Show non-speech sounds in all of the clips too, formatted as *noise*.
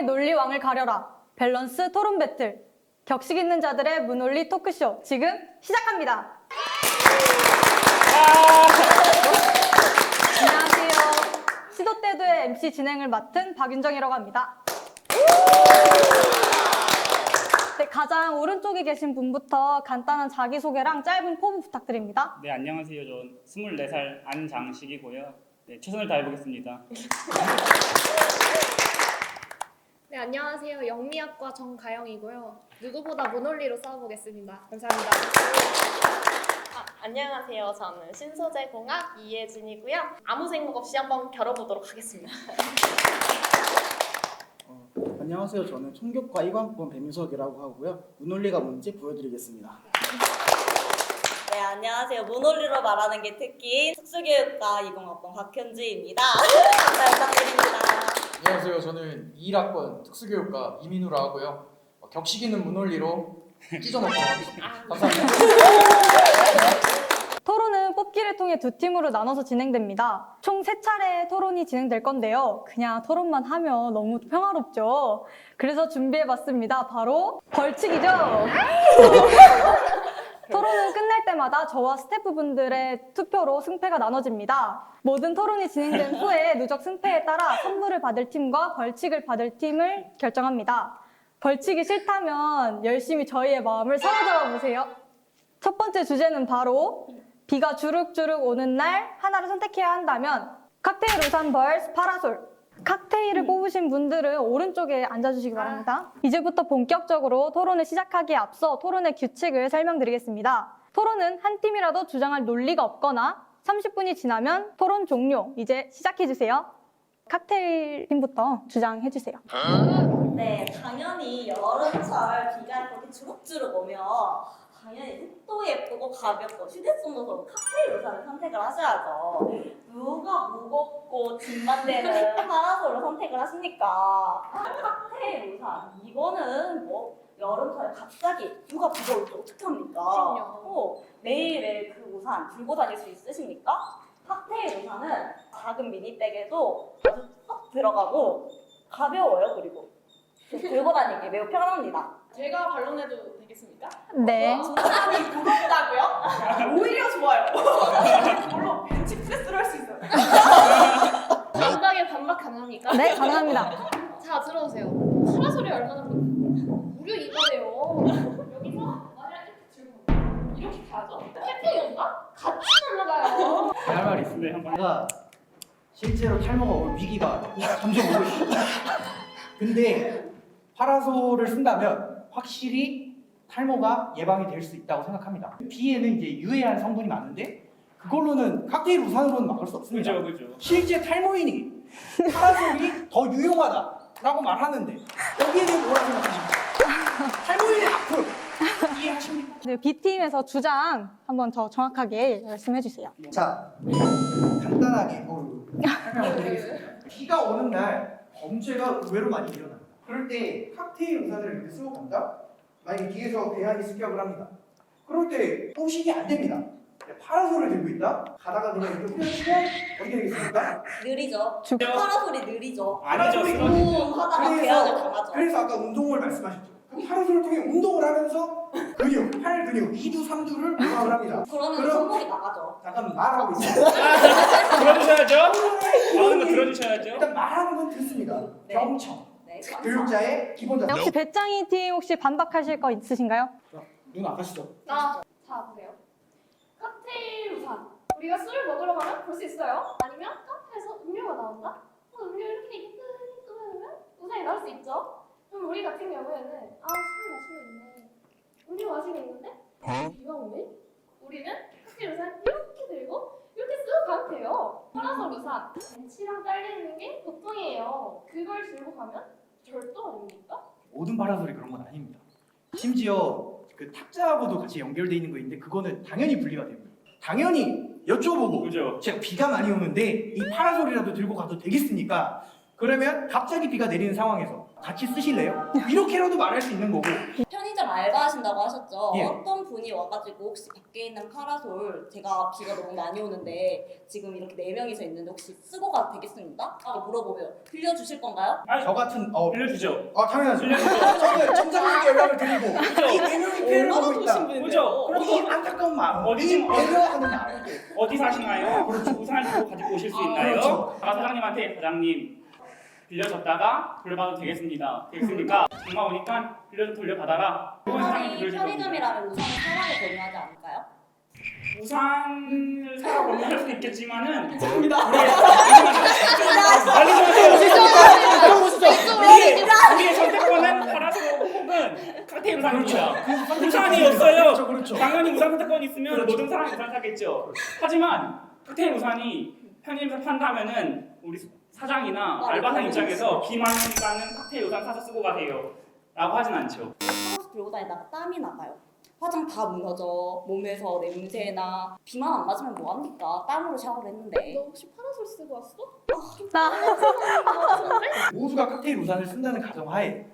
세상의 논리왕을 가려라. 밸런스 토론 배틀. 격식 있는 자들의 문논리 토크쇼. 지금 시작합니다. 안녕하세요. 시도 때도의 MC 진행을 맡은 박윤정이라고 합니다. 네, 가장 오른쪽에 계신 분부터 간단한 자기소개랑 짧은 포부 부탁드립니다. 네, 안녕하세요. 전 24살 안장식이고요. 네, 최선을 다해보겠습니다. *laughs* 네, 안녕하세요. 영미학과 정가영이고요. 누구보다 문논리로 싸워보겠습니다. 감사합니다. 아, 안녕하세요. 저는 신소재공학 이예진이고요. 아무 생각 없이 한번 겨뤄보도록 하겠습니다. 어, 안녕하세요. 저는 총격과 이관권 배민석이라고 하고요. 문논리가 뭔지 보여드리겠습니다. 네, 안녕하세요. 문논리로 말하는 게 특기 특수교육과 20학번 박현지입니다. *laughs* 잘 부탁드립니다. 안녕하세요. 저는 21학번 특수교육과 이민우라 하고요. 어, 격식 있는 문논리로 찢어놓도록 하겠습니다. 감사합니다. 토론은 뽑기를 통해 두 팀으로 나눠서 진행됩니다. 총 세 차례 토론이 진행될 건데요. 그냥 토론만 하면 너무 평화롭죠. 그래서 준비해봤습니다. 바로 벌칙이죠. *laughs* 토론은 끝날 때마다 저와 스태프분들의 투표로 승패가 나눠집니다. 모든 토론이 진행된 후에 누적 승패에 따라 선물을 받을 팀과 벌칙을 받을 팀을 결정합니다. 벌칙이 싫다면 열심히 저희의 마음을 사로잡아 보세요. 첫 번째 주제는 바로 비가 주룩주룩 오는 날 하나를 선택해야 한다면 칵테일 우산 벌스 파라솔 칵테일을 뽑으신 분들은 오른쪽에 앉아주시기 바랍니다. 이제부터 본격적으로 토론을 시작하기에 앞서 토론의 규칙을 설명드리겠습니다. 토론은 한 팀이라도 주장할 논리가 없거나 30분이 지나면 토론 종료. 이제 시작해주세요. 칵테일 팀부터 주장해주세요. 네, 당연히 여름철 비가 이렇게 주룩주룩 오면 당연히 색도 예쁘고 가볍고 휴대성도 좋은 칵테일 우산을 선택을 하셔야죠. 누가 무겁고 짐만 되는 *laughs* 파라솔을 선택을 하십니까? 칵테일 우산 이거는 뭐 여름철에 갑자기 누가 올때 어떡합니까? 그럼요. 어, 매일 매일 그 우산 들고 다닐 수 있으십니까? 칵테일 우산은 작은 미니백에도 아주 쏙 들어가고 가벼워요 그리고 들고 다니기 매우 편합니다. 제가 반론해도 되겠습니까? 네. 우산이 무겁다고요? *laughs* 오히려 좋아요. *laughs* 그걸로 벤치 프레스를 할 수 있어요. *laughs* 반박에 반박 가능합니까? 네, 가능합니다. 자, 들어오세요. 파라솔이 얼마나 좋 무료 이거예요. 여기서 이렇게 들고 이렇게 가죠? 태풍이 온다? 같이 날아가요. 할 있습니다. 네, 한번 제가 실제로 탈모가 올 위기가 점점 오고 있습니다. 근데 파라솔을 쓴다면 확실히 탈모가 예방이 될 수 있다고 생각합니다. 비에는 이제 유해한 성분이 많은데 그걸로는 칵테일 우산으로는 막을 수 없습니다. 그죠, 그죠. 실제 탈모인이 파라솔이 더 유용하다라고 말하는데 여기에 대해 뭐라 생각하십니까? 탈모인의 악플 이해하십니까? 네, B팀에서 주장 한번 더 정확하게 말씀해 주세요. 자, 간단하게 어, 설명을 드리겠습니다. 비가 오는 날 범죄가 의외로 많이 일어납니다. 그럴 때 칵테일 우산을 이렇게 쓰고 간다? 만약에 뒤에서 대안이 습격을 합니다. 그럴 때 포식이 안 됩니다. 파라솔을 들고 있다? 가다가 그냥 이렇게 후려치면 어떻게 되겠습니까? 느리죠. 주- 파라솔이 느리죠. 아니죠, 파라솔이 붐 하다가 대안을 당하죠. 그래서 아까 운동을 말씀하셨죠. 그 파라솔을 통해 운동을 하면서 근육, 팔 근육, 2두, 3두를 부각을 합니다. 그러면 손목이 나가죠. 잠깐 말하고 있어요. 들어주셔야죠. 나오는 거 들어주셔야죠. 일단 말하는 건 듣습니다. 네. 경청. 네, 교육자의 기본 네, 자세. 혹시 배짱이 팀 혹시 반박하실 거 있으신가요? 눈 아파시죠? 나, 자, 보세요. 칵테일 우산. 우리가 술을 먹으러 가면 볼 수 있어요. 아니면 카페에서 음료가 나온다? 어, 음료 이렇게 이렇게 끄면 우산이 나올 수 있죠. 그럼 우리 같은 경우에는 아, 술 마시고 있네. 음료 마시고 있는데 비가 오네? 우리는 칵테일 우산 이렇게 들고 이렇게 쓰고 가면 돼요. 파라솔 우산. 벤치랑 딸리는 게 보통이에요. 그걸 들고 가면 절도 아닙니까? 모든 파라솔이 그런 건 아닙니다. 심지어 그 탁자하고도 같이 연결돼 있는 거 있는데 그거는 당연히 분리가 됩니다. 당연히 여쭤보고 그죠. 제가 비가 많이 오는데 이 파라솔이라도 들고 가도 되겠습니까? 그러면 갑자기 비가 내리는 상황에서 같이 쓰실래요? 이렇게라도 말할 수 있는 거고 편의점 알바 하신다고 하셨죠? 예. 어떤 분이 와가지고 혹시 밖에 있는 파라솔 제가 비가 너무 많이 오는데 지금 이렇게 네 명이서 있는데 혹시 쓰고 가도 되겠습니까? 이렇게 물어보면 빌려주실 건가요? 아니, 저 같은 어, 빌려주죠. 아 당연하죠. 빌려주죠. 저는 청장님께 연락을 드리고 이 네 명이 피해를 얼마나 보고 있다. 좋으신 분인데요? 그죠? 그럼 이 안타까운 마음, 어디 이 지금 배려하는 마음. 어디 사시나요? 우산을 가지고 오실 수 아, 있나요? 그렇죠. 아까 사장님한테 사장님 빌려줬다가 돌려받아도 되겠습니다. 되겠습니까? 장마 오니까 빌려 좀 돌려받아라. 겁니다. 편의점이라면 우산을 사라고 권유하지 않을까요? 우산을 건너할 수도 있겠지만은 죄송합니다. 빨리 좀 하세요. 들어보시죠. 우리의, 우리의 선택권은 파라솔 혹은 칵테일 우산입니다. 우산이 없어요. 그렇죠, 그렇죠. 당연히 우산 선택권이 있으면 그렇죠. 모든 사람이 우산 사겠죠. 하지만 칵테일 우산이 편의점에서 판다면은 우리 사장이나 아, 알바생 네. 입장에서 비 많이 오니까는 칵테일 우산 사서 쓰고 가세요. 라고 하진 않죠. 파라솔 들고 다니다가 땀이 나가요. 화장 다 무너져. 몸에서 냄새나 비만 안 맞으면 뭐 합니까? 땀으로 샤워를 했는데. 너 혹시 파라솔 쓰고 왔어? 나 *laughs* 모두가 칵테일 우산을 쓴다는 가정하에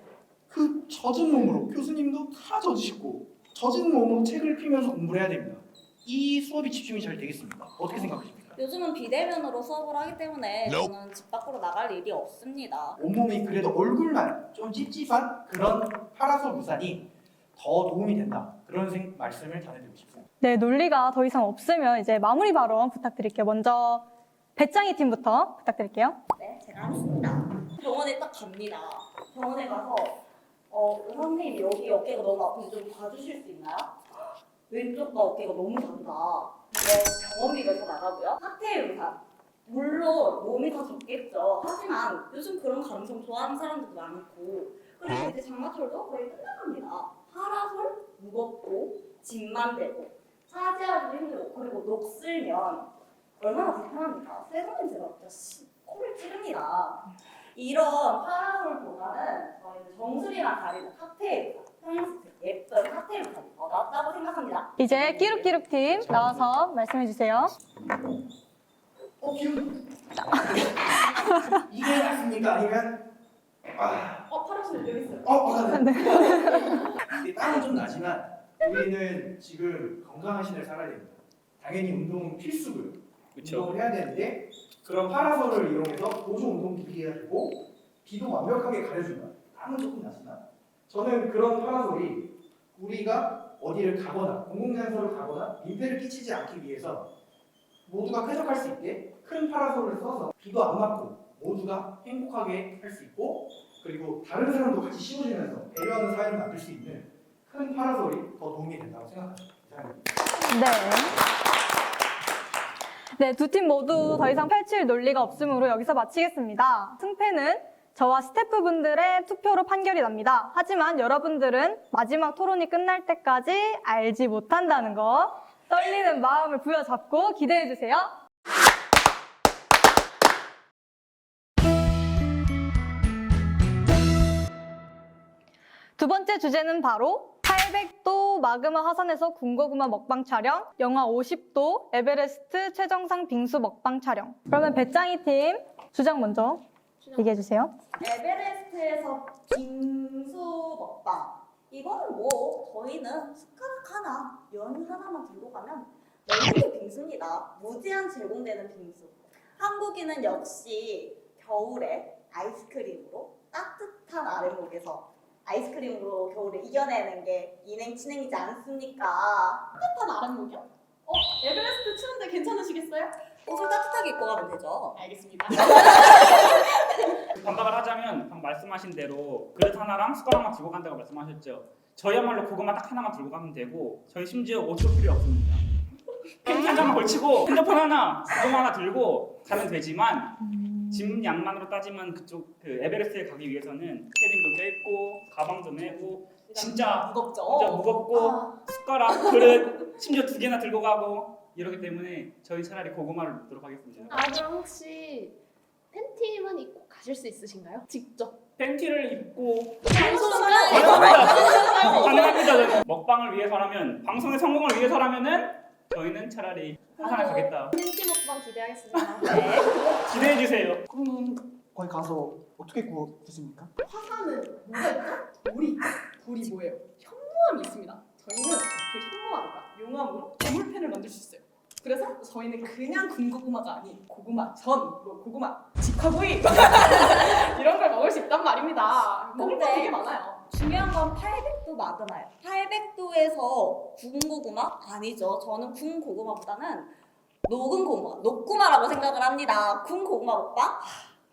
그 젖은 몸으로 교수님도 다 젖으시고 젖은 몸으로 책을 피면서 공부를 해야 됩니다. 이 수업이 집중이 잘 되겠습니까? 어떻게 생각하십니까? 요즘은 비대면으로 수업을 하기 때문에 저는 집 밖으로 나갈 일이 없습니다. 온몸이 그래도 얼굴만 좀 찝찝한 그런 파라솔 우산이 더 도움이 된다. 그런 생, 말씀을 전해드리고 싶습니다. 네, 논리가 더 이상 없으면 이제 마무리 발언 부탁드릴게요. 먼저 배짱이 팀부터 부탁드릴게요. 네, 제가 하겠습니다. 병원에 딱 갑니다. 병원에 가서 어, 선생님 여기 어깨가 너무 아픈데 좀 봐주실 수 있나요? 왼쪽과 어깨가 너무 다르다. 병원비가 더 나가고요. 칵테일 의사. 물론 몸이 더 적겠죠. 하지만 요즘 그런 감성 좋아하는 사람들도 많고 그리고 이제 장마철도 거의 끝나갑니다. 파라솔 무겁고 짐만 되고 차지하기도 힘들고 그리고 녹슬면 얼마나 불편합니까? 냄새가 진짜 씨, 코를 찌릅니다. 이런 파라솔보다는 저희는 정수리랑 다리는 칵테일 평양스트 예쁜 칵테일 우산 낫다고 생각합니다. 이제 끼룩끼룩 팀 나와서 말씀해 주세요. 어, 기운. *laughs* 이게 낫습니까? 아니면 아, 어 파라솔 여기 있어요. 어, 어, 네. 이게 땀은 좀 나지만 우리는 지금 건강한 신을 살아야 됩니다. 당연히 운동은 필수고요. 그렇죠. 운동을 해야 되는데 그런 파라솔을 이용해서 보조 운동 기기가 되고 비도 완벽하게 가려준다. 땀은 조금 나지만 저는 그런 파라솔이 우리가 어디를 가거나 공공장소를 가거나 민폐를 끼치지 않기 위해서 모두가 쾌적할 수 있게 큰 파라솔을 써서 비도 안 맞고 모두가 행복하게 할 수 있고 그리고 다른 사람도 같이 씌워주면서 배려하는 사회를 만들 수 있는 큰 파라솔이 더 도움이 된다고 생각합니다. 네. 네, 두 팀 모두 더 이상 펼칠 논리가 없으므로 여기서 마치겠습니다. 승패는 저와 스태프분들의 투표로 판결이 납니다. 하지만 여러분들은 마지막 토론이 끝날 때까지 알지 못한다는 거 떨리는 마음을 부여잡고 기대해 주세요. 두 번째 주제는 바로 800도 마그마 화산에서 군고구마 먹방 촬영, 영하 50도 에베레스트 최정상 빙수 먹방 촬영. 그러면 배짱이 팀 주장 먼저 얘기해 주세요. 에베레스트에서 빙수 먹방. 이거는 뭐 저희는 숟가락 하나, 연 하나만 들고 가면 열무의 빙수입니다. 무제한 제공되는 빙수. 한국인은 역시 겨울에 아이스크림으로 따뜻한 아랫목에서 아이스크림으로 겨울을 이겨내는 게 인행치행이지 않습니까? 따뜻한 아랫목이요? 어 에베레스트 추운데 괜찮으시겠어요? 옷을 따뜻하게 입고 가면 되죠. 알겠습니다. *laughs* 반박을 하자면 방금 말씀하신 대로 그릇 하나랑 숟가락만 들고 간다고 말씀하셨죠. 저희야말로 고구마 딱 하나만 들고 가면 되고 저희 심지어 옷도 필요 없습니다. 팬티 한 장만 걸치고 핸드폰 하나, 고구마 하나 들고 가면 되지만 짐 양만으로 따지면 그쪽 그 에베레스트에 가기 위해서는 패딩도 껴입고 가방도 메고 진짜 무겁죠? 진짜 무겁고 아, 숟가락, 그릇 심지어 두 개나 들고 가고 이러기 때문에 저희 차라리 고구마를 먹도록 하겠습니다. 아 그럼 혹시 팬티만 입고 가실 수 있으신가요? 직접. 팬티를 입고 방송을 가능합니다. 가능합니다. *laughs* 먹방을 위해서라면 방송의 성공을 위해서라면은 저희는 차라리 화산에 가겠다. 팬티 먹방 기대하겠습니다. *laughs* 네. 기대해 주세요. 그럼 거기 가서 어떻게 구워 드십니까? 화산은 뭐가 있죠? 돌이 있죠. 돌이 뭐예요? 현무암이 있습니다. 저희는 그 현무암과 용암으로 괴물팬을 만들 수 있어요. 그래서 저희는 그냥 군고구마가 아닌 고구마 전, 뭐 고구마 직화구이 *laughs* 이런 걸 먹을 수 있단 말입니다. 먹을 거 근데- 되게 많아요. 중요한 건 800도 마그마예요. 800도에서 구운 고구마? 아니죠. 저는 구운 고구마보다는 녹은 고구마, 녹구마라고 생각을 합니다. 구운 고구마 먹방?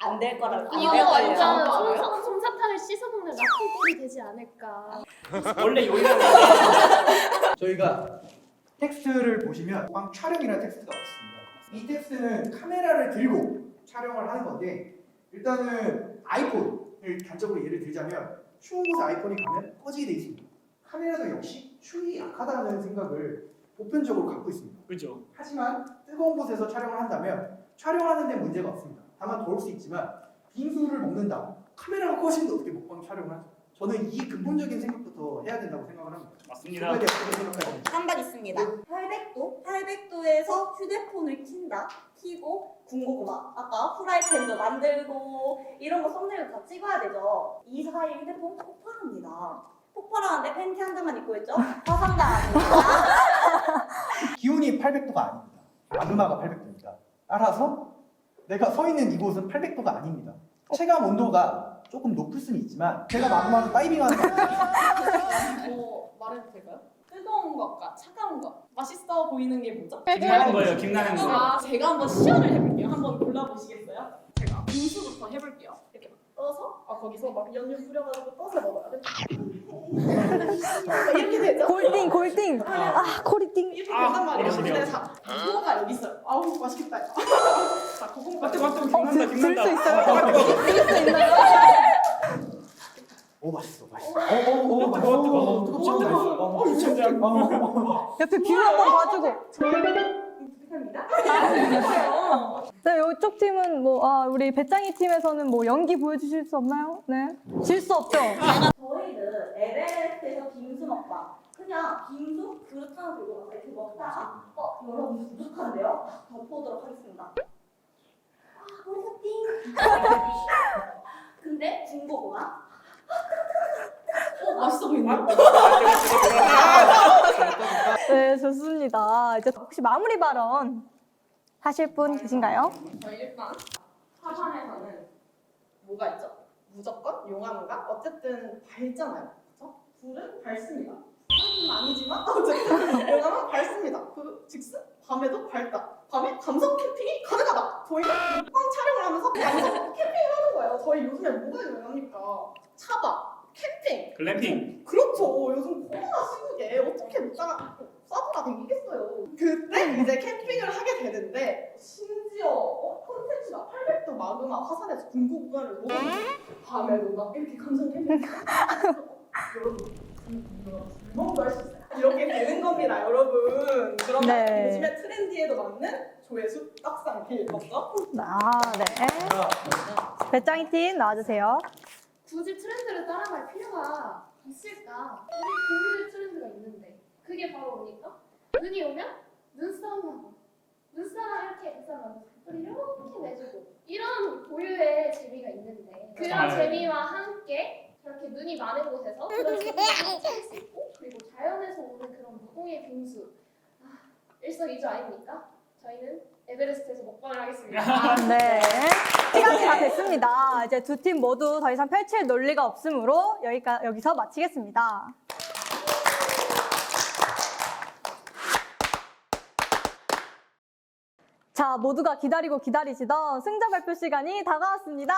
안 될 거라고. 이거 거예요. 완전? 솜사- 솜사탕을 씻어 먹는 나쁜 꼴이 되지 않을까. 원래 요리하는 *laughs* 저희가 텍스트를 보시면 꽝 촬영이라는 텍스트가 있습니다. 이 텍스트는 카메라를 들고 촬영을 하는 건데 일단은 아이폰을 단적으로 예를 들자면 추운 곳에 아이폰이 가면 꺼지게 돼 있습니다. 카메라도 역시 추위 약하다는 생각을 보편적으로 갖고 있습니다. 그죠? 하지만 뜨거운 곳에서 촬영을 한다면 촬영하는 데 문제가 없습니다. 다만 더울 수 있지만 빙수를 먹는다. 카메라가 꺼지는데 어떻게 먹방 촬영을 하죠? 저는 이 근본적인 생각 부터 해야 된다고 생각을 합니다. 맞습니다. 그거에 대해 어떻게 생각하십니까? 한번 있습니다. 800도? 800도에서 휴대폰을 킨다. 키고 군고구마. 아까 프라이팬도 만들고 이런 거 썸네일 다 찍어야 되죠. 이 사이에 휴대폰 폭발합니다. 폭발하는데 팬티 한 장만 입고 있죠? 화상당합니다. *laughs* 기온이 800도가 아닙니다. 마그마가 800도입니다. 따라서 내가 서 있는 이곳은 800도가 아닙니다. 체감 온도가 조금 높을 수는 있지만 제가 마그마를 다이빙하는 뭐 말해도 될까요? 뜨거운 것과 차가운 것 맛있어 보이는 게 뭐죠? 김나는 거예요. 김나는 거. 아, 제가 한번 시연을 해볼게요. 한번 골라보시겠어요? 제가 빙수부터 해볼게요. 이렇게 막 떠서, 아, 거기서 막 연유 뿌려가지고 떠서 먹어요. 이렇게 되죠? 골딩 골딩. 아. 이렇게 아, 된단 말이에요. 어르신이요. 근데 자, 고구마가 여기 있어요. 아우, 맛있겠다. *laughs* 자, 고구마. 맞다 맞다 김난다 들- 들수 김난다. 있어요? 아, 뜨거워. 찍을 수 있나요? 오 맛있어 맛있어. 오오오 맛있어. 뜨거워, 뜨거워. 어, 뜨겁지 어, 맛있어. 뜨거워. 어, 어, 진짜. 어, 어, 어. 옆에 뷰 한번 봐주고. 부탁합니다. 네, 이쪽 팀은 뭐, 아, 우리 배짱이 팀에서는 뭐 연기 보여주실 수 없나요? 네. 질 수 없죠? 저희는 에베레스트에서 빙수 먹방. 그냥 빙수 그릇 하나 들고 가서 이렇게 먹다가 어 여러분 부족한데요? 덮어보도록 하겠습니다. 아 머리가 띵. *laughs* 근데 군고구마 어, 맛있어 보이네. 네, 좋습니다. 이제 혹시 마무리 발언 하실 분 계신가요? 저희 일단 화산에서는 뭐가 있죠? 무조건 용암과 어쨌든 밝잖아요. 그렇죠? 불은 밝습니다. 사람은 아니지만 어쨌든 용암은 밝습니다. 그 즉슨 밤에도 밝다. 밤에 감성 캠핑이 가능하다. 저희가 먹방 촬영을 하면서 감성 캠핑을 하는 거예요. 저희 요즘에 뭐가 유명합니까? 차박, 캠핑. 글램핑. 그렇죠. 요즘 코로나 시국에 어떻게 먹다가 싸돌아 다니겠어요. 그때 이제 캠핑을 하게 되는데 심지어 어, 콘텐츠가 800도 마그마 화산에서 군고구마를 먹어 밤에도 막 이렇게 감성 캠핑 여러분 물먹도 할수 있어요. 이렇게 되는 겁니다, 여러분. 그러면 네. 요즘에 트렌디에도 맞는 조회수 떡상 길 먹죠? 아, 네. 배짱이 팀 나와주세요. 굳이 트렌드를 따라갈 필요가 있을까? 우리 고유의 트렌드가 있는데 그게 바로 뭡니까? 눈이 오면 눈싸움하고 눈싸움 이렇게 눈싸움 하고 이렇게 내주고 이런 고유의 재미가 있는데 그런 아, 네. 재미와 함께 저렇게 눈이 많은 곳에서 그런 재미를 찾을 수 있고 그리고 자연에서 오는 그런 무공의 빙수 아, 일석이조 아닙니까? 저희는 에베레스트에서 먹방을 하겠습니다. *laughs* 네. 시간이 다 됐습니다. 이제 두 팀 모두 더 이상 펼칠 논리가 없으므로 여기까, 여기서 마치겠습니다. 자, 모두가 기다리고 기다리시던 승자 발표 시간이 다가왔습니다.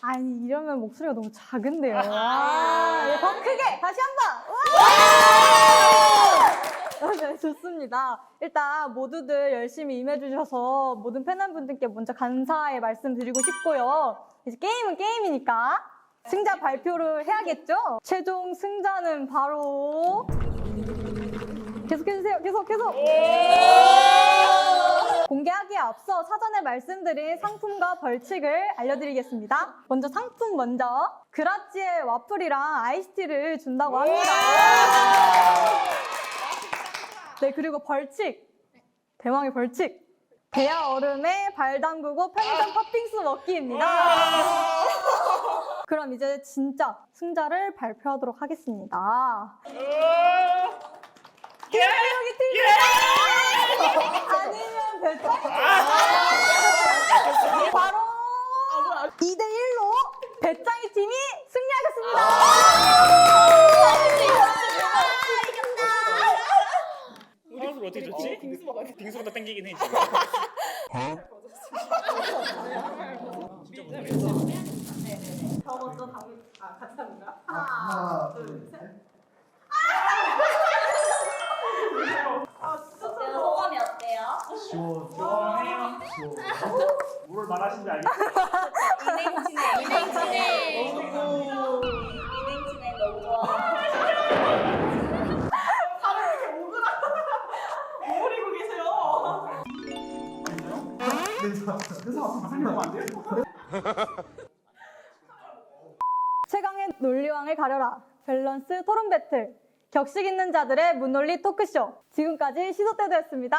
아니, 이러면 목소리가 너무 작은데요. 아, 예, 더 크게! 다시 한 번! 와! 네, 좋습니다. 일단 모두들 열심히 임해주셔서 모든 팬분들께 먼저 감사의 말씀 드리고 싶고요. 이제 게임은 게임이니까 승자 발표를 해야겠죠? 최종 승자는 바로 계속해주세요. 계속 계속. 공개하기에 앞서 사전에 말씀드린 상품과 벌칙을 알려드리겠습니다. 먼저 상품 먼저 그라치의 와플이랑 아이스티를 준다고 합니다. 네 그리고 벌칙. 대왕의 벌칙. 대야 얼음에 발 담그고 편의점 팥빙수 먹기입니다. 그럼 이제 진짜 승자를 발표하도록 하겠습니다. 김태형이 틀리면 아니면 별점 바로 2대 1로 배짱이 팀이 승리하셨습니다. 돼. 빙수부터 땡기긴 해 지금. 논리왕을 가려라. 밸런스 토론 배틀. 격식 있는 자들의 문논리 토크쇼. 지금까지 시소때도였습니다.